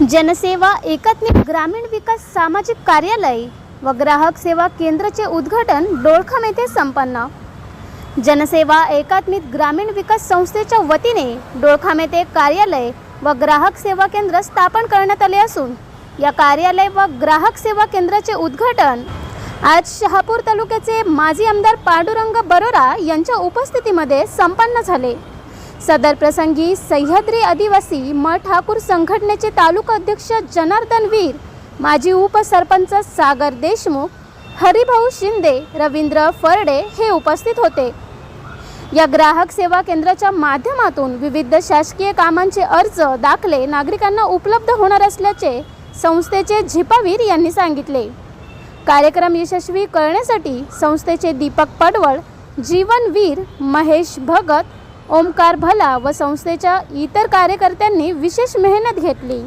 जनसेवा एकात्मिक ग्रामीण विकास सामाजिक कार्यालय व ग्राहक सेवा केंद्राचे उद्घाटन डोळखाम येथे संपन्न. जनसेवा एकात्मिक ग्रामीण विकास संस्थेच्या वतीने डोळखाम येथे कार्यालय व ग्राहक सेवा केंद्र स्थापन करण्यात आले असून या कार्यालय व ग्राहक सेवा केंद्राचे उद्घाटन आज शहापूर तालुक्याचे माजी आमदार पांडुरंग बरोरा यांच्या उपस्थितीमध्ये संपन्न झाले. सदर प्रसंगी सह्याद्री आदिवासी मठ ठाकूर संघटनेचे तालुका अध्यक्ष जनार्दन वीर माजी उपसरपंच सागर देशमुख हरिभाऊ शिंदे रवींद्र फरडे हे उपस्थित होते. या ग्राहक सेवा केंद्राच्या माध्यमातून विविध शासकीय कामांचे अर्ज दाखले नागरिकांना उपलब्ध होणार असल्याचे संस्थेचे झिपावीर यांनी सांगितले. कार्यक्रम यशस्वी करण्यासाठी संस्थेचे दीपक पडवळ जीवनवीर महेश भगत ओमकार भला व संस्थेच्या इतर कार्यकर्त्यांनी विशेष मेहनत घेतली.